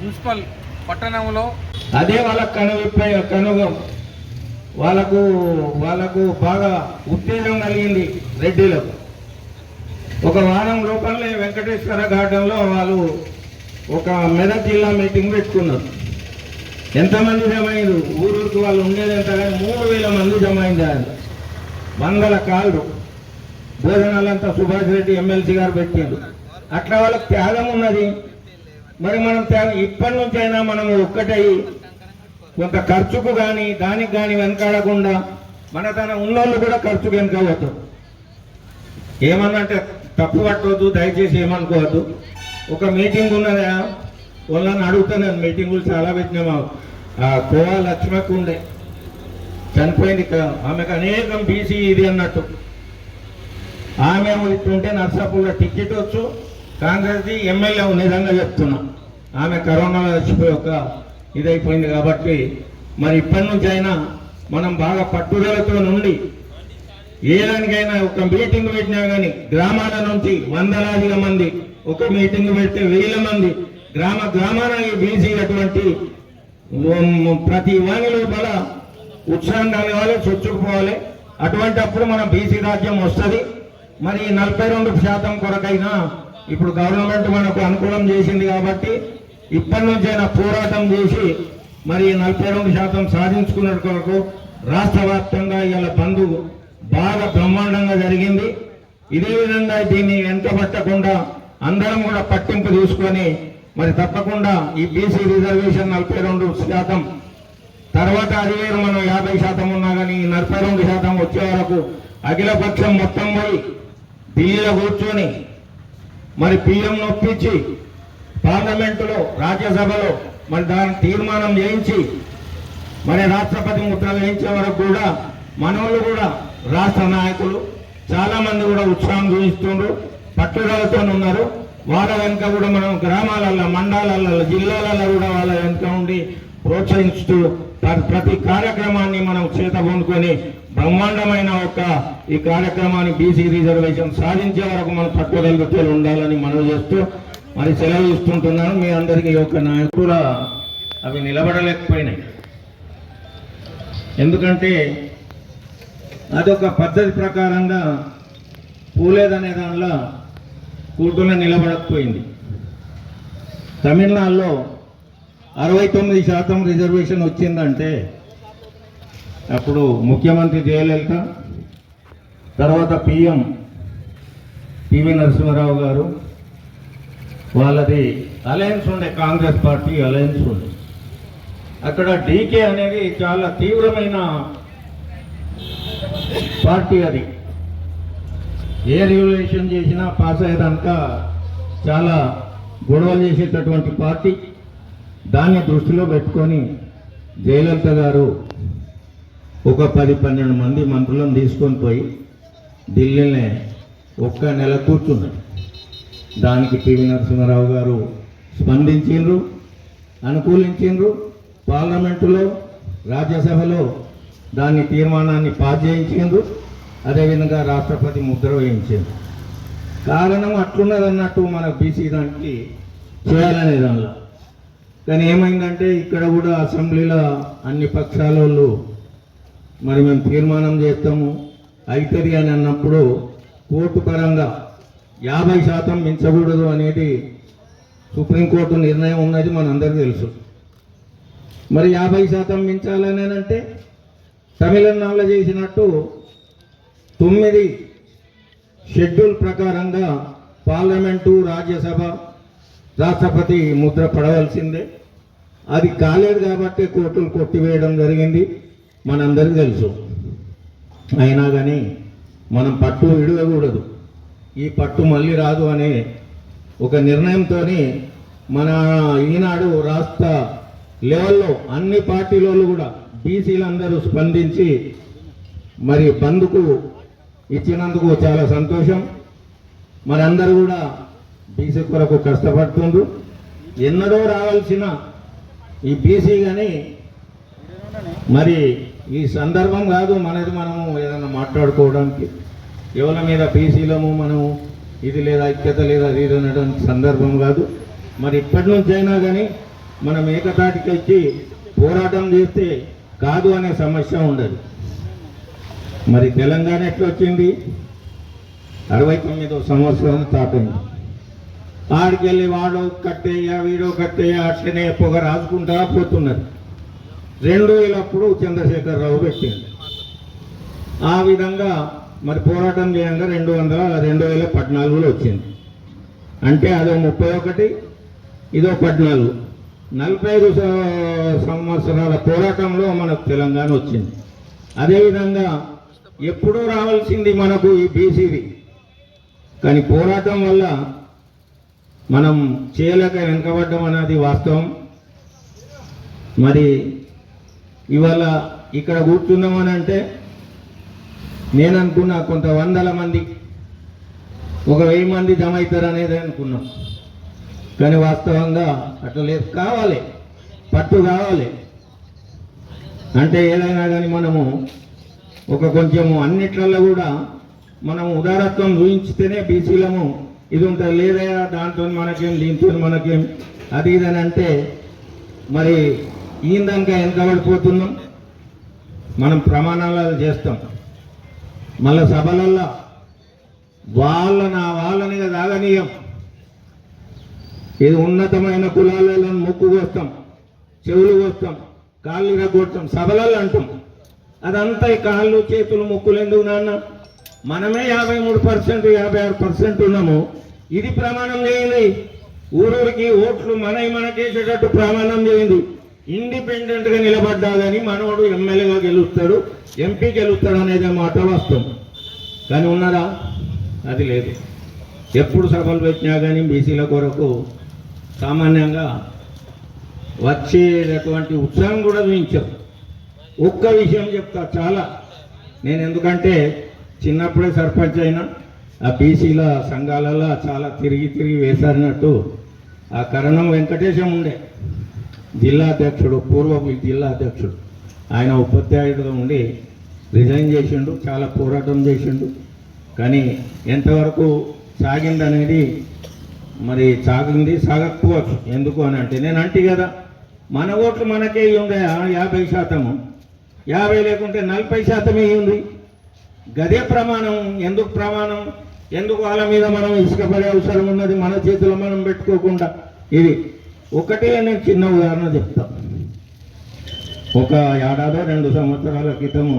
Municipal పట్టణంలో అదే వాళ్ళ కనువిప్పై కనుగ. వాళ్ళకు వాళ్ళకు బాగా ఉత్తేజం కలిగింది రెడ్డిలకు ఒక వారం లోపలనే వెంకటేశ్వర ఘాటంలో వాళ్ళు ఒక మెదక్ జిల్లా మీటింగ్ పెట్టుకున్నారు. ఎంతమంది జమ అయ్యారు ఊరూరికి వాళ్ళు ఉండేది ఎంత కానీ మూడు వేల మంది జమ అయింది ఆయన. వందల కాళ్ళు. భోజనాలంతా సుభాష్ రెడ్డి ఎమ్మెల్సీ గారు పెట్టారు అట్లా వాళ్ళకి త్యాగం ఉన్నది. మరి మనం త్యాగం ఇప్పటి నుంచైనా మనం ఒక్కటై కొంత ఖర్చుకు కానీ దానికి కానీ వెనకాడకుండా మన తన ఉన్నోళ్ళు కూడా ఖర్చుకు వెనకవద్దు ఏమన్నంటే తప్పు పట్టవద్దు దయచేసి ఏమనుకోవద్దు. ఒక మీటింగ్ ఉన్నదా? వాళ్ళని అడుగుతున్నాను మీటింగులు చాలా పెట్టినాము ఆ కోవా లక్ష్మకు ఉండే. చనిపోయింది ఆమెకు అనేకం బీసీ ఇది అన్నట్టు. ఆమె ఇట్లుంటే నర్సాపూర్లో టికెట్ వచ్చు. కాంగ్రెస్ది ఎమ్మెల్యే నిజంగా చెప్తున్నా. ఆమె కరోనాలో చచ్చిపోయి ఒక ఇదైపోయింది కాబట్టి మరి ఇప్పటి నుంచి అయినా మనం బాగా పట్టుదలతో నుండి ఏ దానికైనా ఒక మీటింగ్ పెట్టినా కానీ గ్రామాల నుంచి వందలాదిగా మంది ఒక మీటింగ్ పెడితే వేల మంది గ్రామ గ్రామానికి బీసీ అటువంటి ప్రతి వాణి లోపల ఉత్సాహం కలగాలి చొచ్చుకుపోవాలి అటువంటి అప్పుడు మన బీసీ రాజ్యం వస్తుంది. మరి ఈ నలభై రెండు శాతం కొరకైనా ఇప్పుడు గవర్నమెంట్ మనకు అనుకూలం చేసింది కాబట్టి ఇప్పటి నుంచైనా పోరాటం చేసి మరి ఈ నలభై రెండు శాతం సాధించుకున్న కొరకు రాష్ట్ర వ్యాప్తంగా ఇవాళ బంధు బాగా బ్రహ్మాండంగా జరిగింది. ఇదే విధంగా దీన్ని వెంటబట్టకుండా అందరం కూడా పట్టింపు తీసుకొని మరి తప్పకుండా ఈ బీసీ రిజర్వేషన్ నలభై రెండు శాతం తర్వాత అదివేరు మనం యాభై శాతం ఉన్నా కానీ ఈ నలభై రెండు శాతం వచ్చే వరకు అఖిలపక్షం మొత్తం పోయి ఢిల్లీలో కూర్చొని మరి పిఎం నొప్పించి పార్లమెంటులో రాజ్యసభలో మరి దాని తీర్మానం చేయించి మరి రాష్ట్రపతి ముద్ర వేయించే వరకు కూడా మనోళ్ళు కూడా రాష్ట్ర నాయకులు చాలామంది కూడా ఉత్సాహం చూపిస్తుండ్రు పట్టుదలతో ఉన్నారు. వాళ్ళ వెనుక కూడా మనం గ్రామాలలో మండలాలలో జిల్లాలలో కూడా వాళ్ళ వెనుక ఉండి ప్రోత్సహిస్తూ ప్రతి కార్యక్రమాన్ని మనం చేత పొందుకొని బ్రహ్మాండమైన ఒక ఈ కార్యక్రమాన్ని బీసీ రిజర్వేషన్ సాధించే వరకు మనం పట్టుదలతో ఉండాలని మనం చేస్తూ మరి సెలవు ఇస్తుంటున్నాను. మీ అందరికీ ఈ యొక్క నాయకుల అవి నిలబడలేకపోయినాయి. ఎందుకంటే అదొక పద్ధతి ప్రకారంగా పోలేదనే దానిలో కూటమి నిలబడకపోయింది. తమిళనాడులో అరవై తొమ్మిది శాతం రిజర్వేషన్ వచ్చిందంటే అప్పుడు ముఖ్యమంత్రి జయలలిత తర్వాత పిఎం పివి నరసింహారావు గారు వాళ్ళది అలయన్స్ ఉండే కాంగ్రెస్ పార్టీ అలయన్స్ ఉండే. అక్కడ డీకే అనేది చాలా తీవ్రమైన పార్టీ అది. ఏ రెగ్యులేషన్ చేసినా పాస్ అయ్యేదాక చాలా గొడవలు చేసేటటువంటి పార్టీ. దాన్ని దృష్టిలో పెట్టుకొని జయలలిత గారు ఒక పది పన్నెండు మంది మంత్రులను తీసుకొని పోయి ఢిల్లీనే ఒక్క నెల కూర్చున్నారు. దానికి పివి నరసింహారావు గారు స్పందించిండ్రు అనుకూలించిండ్రు. పార్లమెంటులో రాజ్యసభలో దాని తీర్మానాన్ని పాస్ చేయించిండ్రు. అదేవిధంగా రాష్ట్రపతి ముద్ర వేయించిండ్రు. కారణం అట్లున్నదన్నట్టు మన బీసీ దానికి చేయాలనే దానిలో కానీ ఏమైందంటే ఇక్కడ కూడా అసెంబ్లీలో అన్ని పక్షాల వాళ్ళు మరి మేము తీర్మానం చేస్తాము. అవుతుంది అని అన్నప్పుడు కోర్టు పరంగా యాభై శాతం మించకూడదు అనేది సుప్రీంకోర్టు నిర్ణయం ఉన్నది మనందరికీ తెలుసు. మరి యాభై శాతం మించాలని అంటే తమిళనాడులో చేసినట్టు తొమ్మిది షెడ్యూల్ ప్రకారంగా పార్లమెంటు రాజ్యసభ రాష్ట్రపతి ముద్ర పడవలసిందే. అది కాలేదు కాబట్టి కోర్టులు కొట్టివేయడం జరిగింది. మనందరికీ తెలుసు. అయినా కానీ మనం పట్టు విడవకూడదు. ఈ పట్టు మళ్ళీ రాదు అనే ఒక నిర్ణయంతో మన ఈనాడు రాష్ట్ర లెవెల్లో అన్ని పార్టీలలో కూడా బీసీలందరూ స్పందించి మరి బంద్కు ఇచ్చినందుకు చాలా సంతోషం. మనందరూ కూడా బీసీ కొరకు కష్టపడుతుండ్రు. ఎన్నడో రావాల్సిన ఈ బీసీ కానీ మరి ఈ సందర్భం కాదు మనది మనము ఏదైనా మాట్లాడుకోవడానికి. ఎవరి మీద బీసీలము మనము ఇది లేదా ఐక్యత లేదా అది అనడానికి సందర్భం కాదు. మరి ఇప్పటి నుంచి అయినా కానీ మనం ఏకతాటికి వచ్చి పోరాటం చేస్తే కాదు అనే సమస్య ఉండదు. మరి తెలంగాణ ఎట్లా వచ్చింది అరవై తొమ్మిదో సంవత్సరం తాపింది ఆడికెళ్ళి వాడో కట్టేయ వీడో కట్టేయ అట్లనే పొగ రాసుకుంటా పోతున్నారు. రెండు వేలప్పుడు చంద్రశేఖరరావు పెట్టింది ఆ విధంగా మరి పోరాటం చేయంగా రెండు వందల రెండు వేల పద్నాలుగులో వచ్చింది. అంటే అదో ముప్పై ఒకటి ఇదో పద్నాలుగు. నలభై ఐదు సంవత్సరాల పోరాటంలో మనకు తెలంగాణ వచ్చింది. అదేవిధంగా ఎప్పుడూ రావాల్సింది మనకు ఈ బీసీది. కానీ పోరాటం వల్ల మనం చేయలేక వెనుకబడ్డం అనేది వాస్తవం. మరి ఇవాళ ఇక్కడ కూర్చున్నామని అంటే నేను అనుకున్నా కొంత వందల మంది ఒక వెయ్యి మంది జమ అవుతారు అనేది అనుకున్నాం. కానీ వాస్తవంగా అట్లా లేదు. కావాలి పట్టు కావాలి. అంటే ఏదైనా కానీ మనము ఒక కొంచెము అన్నిట్లలో కూడా మనం ఉదారత్వం చూపించితేనే బీసీలము ఇది ఉంటుంది లేదయా దాంతో మనకేం దీంతో మనకేం. అది ఇది అని అంటే మరి ఈందాక వెనకబడిపోతున్నాం మనం ప్రమాణాలు చేస్తాం. మళ్ళా సభలల్లో వాళ్ళ నా వాళ్ళని తాగనీయం ఇది ఉన్నతమైన కులాలను ముక్కు కోస్తాం చెవులు కోస్తాం కాళ్ళు ఇరగొడతాం సభలల్లో అంటాం. అదంతా ఈ కాళ్ళు చేతులు ముక్కులు ఎందుకు నాన్న? మనమే యాభై మూడు పర్సెంట్ యాభై ఆరు పర్సెంట్ ఉన్నాము. ఇది ప్రమాణం చేయండి. ఊరూరికి ఓట్లు మనవి మనకేసేటట్టు ప్రమాణం చేయండి. ఇండిపెండెంట్గా నిలబడ్డా కానీ మనవాడు ఎమ్మెల్యేగా గెలుస్తాడు ఎంపీ గెలుస్తాడు అనేది మాట వాస్తవం. కానీ ఉన్నదా అది లేదు. ఎప్పుడు సభలు పెట్టినా కానీ బీసీల కొరకు సామాన్యంగా వచ్చేటటువంటి ఉత్సాహం కూడా చూపించారు. ఒక్క విషయం చెప్తా చాలా. నేను ఎందుకంటే చిన్నప్పుడే సర్పంచ్ అయినా ఆ బీసీల సంఘాలలో చాలా తిరిగి తిరిగి వేసారినట్టు ఆ కరణం వెంకటేశం ఉండే. జిల్లా అధ్యక్షుడు పూర్వపు జిల్లా అధ్యక్షుడు. ఆయన ఉపాధ్యాయుడుగా ఉండి రిజైన్ చేసిండు చాలా పోరాటం చేసిండు. కానీ ఎంతవరకు సాగిందనేది మరి సాగింది సాగకపోవచ్చు. ఎందుకు అని అంటే నేను అంటే కదా మన ఓట్లు మనకే ఉండే యాభై శాతము. యాభై లేకుంటే నలభై శాతమే ఉంది గదే ప్రమాణం ఎందుకు ప్రమాణం ఎందుకు వాళ్ళ మీద మనం ఇసుకపడే అవసరం ఉన్నది మన చేతిలో మనం పెట్టుకోకుండా? ఇది ఒకటే నేను చిన్న ఉదాహరణ చెప్తా. ఒక ఏడాదో రెండు సంవత్సరాల క్రితము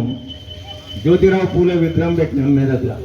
జ్యోతిరావు పూలే విగ్రహం పెట్టినాం మెదక్లో